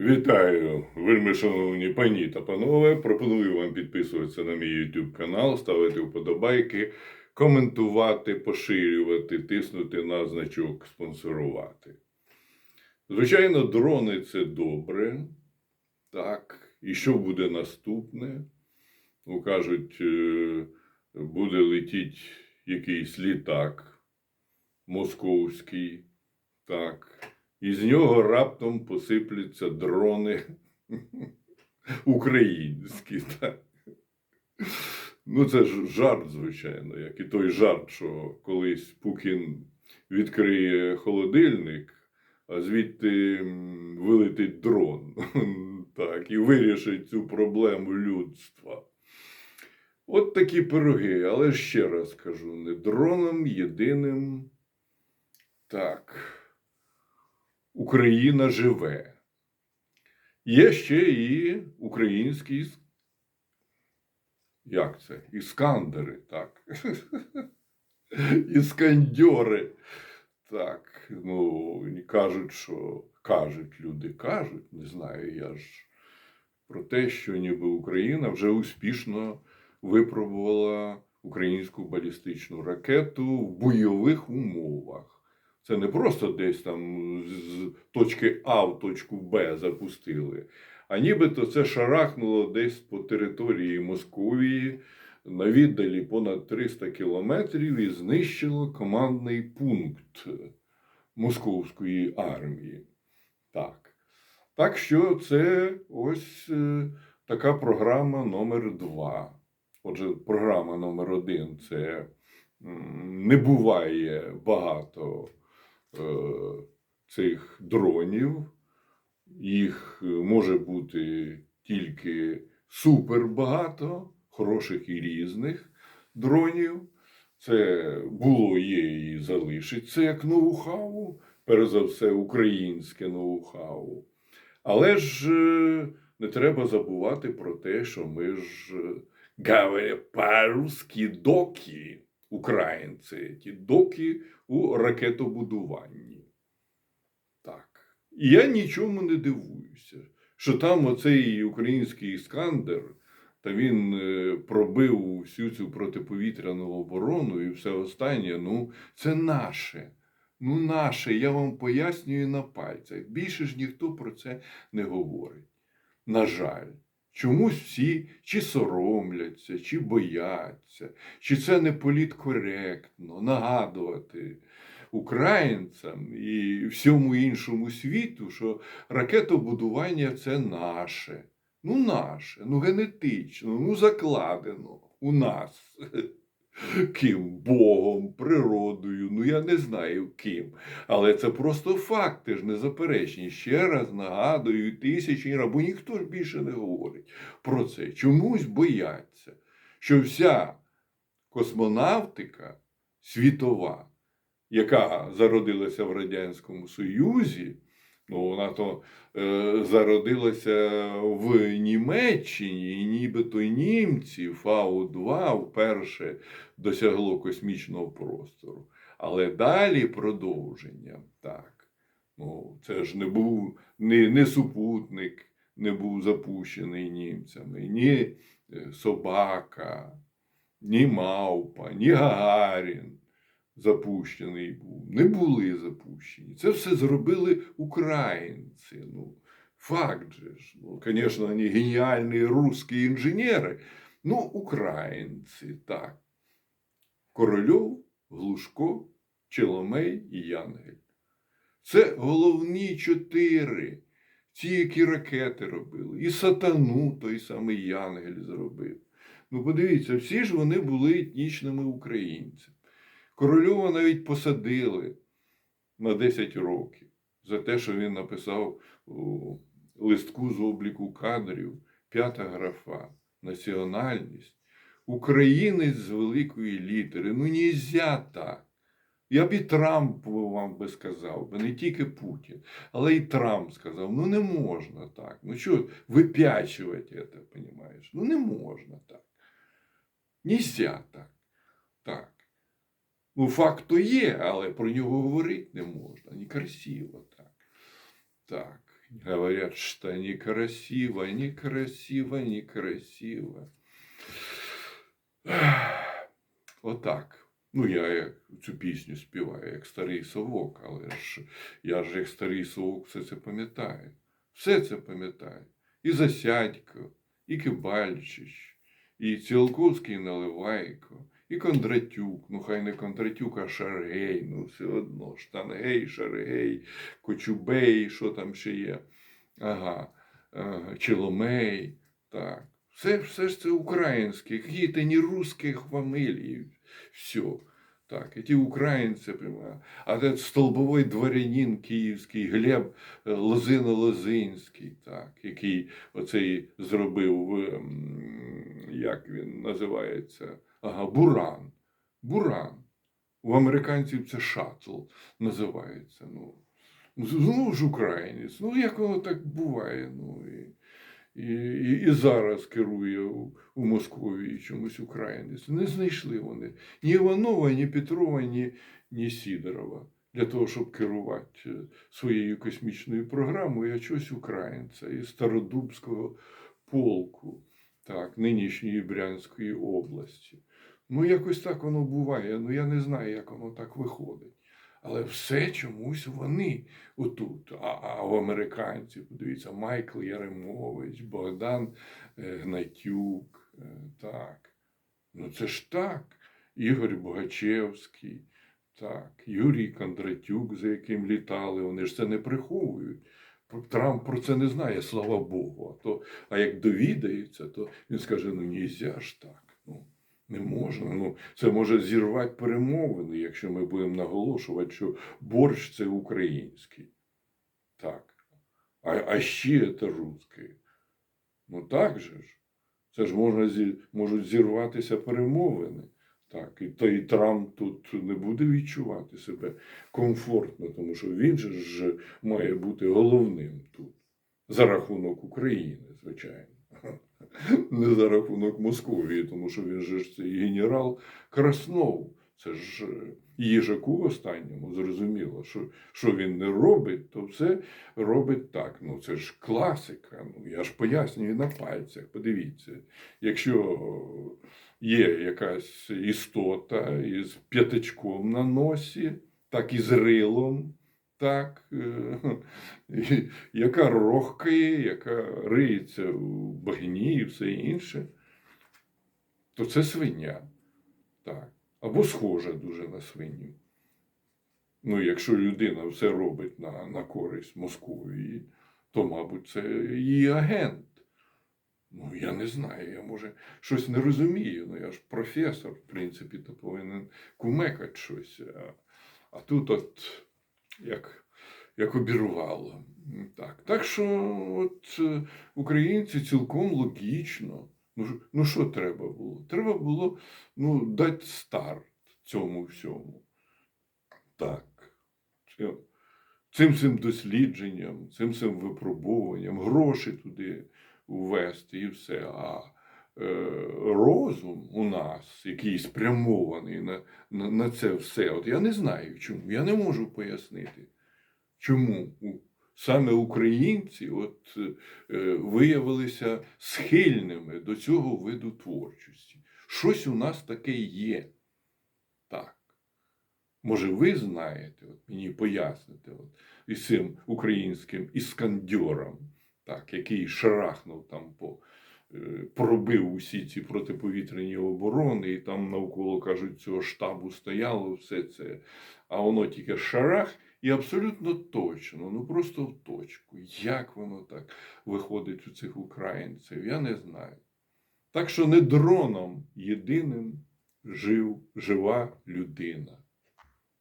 Вітаю, вельми шановні пані та панове. Пропоную вам підписуватися на мій YouTube канал, ставити вподобайки, коментувати, поширювати, тиснути на значок спонсорувати. Звичайно, дрони це добре. Так. І що буде наступне? Ну, кажуть, е, буде летіти якийсь літак московський. Так. І з нього раптом посипляться дрони українські. Так. Ну, це ж жарт, звичайно, як і той жарт, що колись Пукін відкриє холодильник, а звідти вилетить дрон. Так, і вирішить цю проблему людства. От такі пироги, але ще раз кажу, не дроном єдиним. Так. Україна живе. Є ще і українські як це? Іскандери, так. Іскандьори. Так, ну, кажуть, що кажуть, люди кажуть, не знаю, я ж про те, що ніби Україна вже успішно випробувала українську балістичну ракету в бойових умовах. Це не просто десь там точки А в точку Б запустили, а нібито це шарахнуло десь по території Московії на віддалі понад 300 кілометрів і знищило командний пункт московської армії. Так. Так що це ось е, така програма номер два. Отже, програма номер один це не буває багато е, цих дронів. Їх е, може бути тільки супер багато, хороших і різних дронів. Це було, є і залишиться як ноу-хау, перш за все, українське ноу-хау. Але ж е, не треба забувати про те, що ми ж е, доки, українці, ті доки у ракетобудуванні. І я нічому не дивуюся, що там оцей український іскандер, та він е, пробив всю цю протиповітряну оборону і все останнє. Ну, це наше. Ну, наше, я вам пояснюю на пальцях. Більше ж ніхто про це не говорить. На жаль, чомусь всі чи соромляться, чи бояться, чи це не політкоректно нагадувати українцям і всьому іншому світу, що ракетобудування це наше. Ну, наше, ну генетично, ну закладено у нас. Ким? Богом, природою, ну я не знаю ким. Але це просто факти ж незаперечні. Ще раз нагадую, тисячі разів, бо ніхто ж більше не говорить про це. Чомусь бояться, що вся космонавтика світова, яка зародилася в Радянському Союзі, ну вона то е, зародилася в Німеччині, і нібито німці Фау-2 вперше досягло космічного простору. Але далі продовження. Так. Ну, це ж не був не, не супутник, не був запущений німцями, ні е, собака, ні мавпа, ні Гагарін запущений був. Не були запущені. Це все зробили українці. Ну, факт же ж. Ну, звісно, вони геніальні русські інженери. Ну, українці, так. Корольов, Глушко, Челомей і Янгель. Це головні чотири. Ті, які ракети робили. І сатану той самий Янгель зробив. Ну, подивіться, всі ж вони були етнічними українцями. Корольова навіть посадили на 10 років за те, що він написав у листку з обліку кадрів, п'ята графа, національність. Українець з великої літери. Ну, нельзя так. Я б і Трамп вам би сказав, би не тільки Путін, але і Трамп сказав: ну не можна так. Ну що випячувати це, розумієш? Ну не можна так. Нельзя так. Так. Ну, факт то є, але про нього говорити не можна. Некрасиво так. Так. Говорят, что некрасиво, некрасиво, некрасиво. Отак. Ну, я цю пісню співаю, як старий совок, але ж я ж як старий совок все це пам'ятаю. Все це пам'ятаю. І Засядько, і Кибальчич, і Ціолковський Наливайко, і Кондратюк, ну хай не Кондратюк, а Шаргей, ну все одно, Штангей, Шаргей, Кочубей, що там ще є. Ага, ага Челомей, так. Все, все ж це українське, какие-то не русских фамилии. Все. Так, эти українці, прямо. а этот столбовий дворянин київський Глеб е, Лозино-Лозинський, так, який оцей зробив, ем, як він називається, ага, Буран. Буран. У американців це шаттл називається. Ну, знову ж українець. Ну, як воно так буває. Ну, і, і, і, зараз керує у, у Московії чомусь українець. Не знайшли вони ні Іванова, ні Петрова, ні, ні Сідорова для того, щоб керувати е, своєю космічною програмою, а чогось українця із Стародубського полку, так, нинішньої Брянської області. Ну, якось так воно буває. Ну, я не знаю, як воно так виходить. Але все чомусь вони отут. А, а у американців, подивіться, Майкл Яремович, Богдан е, Гнатюк. е, Так. Ну це ж так. Ігор Богачевський, так, Юрій Кондратюк, за яким літали, вони ж це не приховують. Трамп про це не знає, слава Богу. А, то, а як довідається, то він скаже: ну нельзя ж так. Не можна. Ну, це може зірвати перемовини, якщо ми будемо наголошувати, що борщ це український. Так. А, а ще це русський. Ну так же ж. Це ж можна зі, можуть зірватися перемовини. Так, і той Трамп тут не буде відчувати себе комфортно, тому що він же ж має бути головним тут. За рахунок України, звичайно. Не за рахунок Московії, тому що він же ж цей генерал Краснов. Це ж е, їжаку останньому зрозуміло, що, що він не робить, то все робить так. Ну це ж класика. Ну я ж пояснюю на пальцях. Подивіться, якщо є якась істота із п'ятачком на носі, так і з рилом, так, е, яка рохкає, яка риється у багні і все інше, то це свиня. Так. Або схожа дуже на свиню. Ну, якщо людина все робить на, на користь Московії, то, мабуть, це її агент. Ну, я не знаю, я може щось не розумію. Ну, я ж професор, в принципі, то повинен кумекати щось. А, а тут от як, як обірвало. Так. так що от, е, українці цілком логічно. Ну, ну що треба було? Треба було ну, дати старт цьому всьому. Так. Цим- Цим цим дослідженням, цим цим випробуванням, гроші туди ввести і все. А розум у нас, який спрямований на, на, на це все, от я не знаю чому. Я не можу пояснити, чому саме українці от, е, виявилися схильними до цього виду творчості. Щось у нас таке є. Так. Може, ви знаєте, от мені поясните, от, із цим українським іскандьором, так, який шарахнув там по. Е, Пробив усі ці протиповітряні оборони, і там навколо кажуть, цього штабу стояло все це. А воно тільки шарах, і абсолютно точно, ну просто в точку. Як воно так виходить у цих українців, я не знаю. Так що не дроном єдиним жив, жива людина.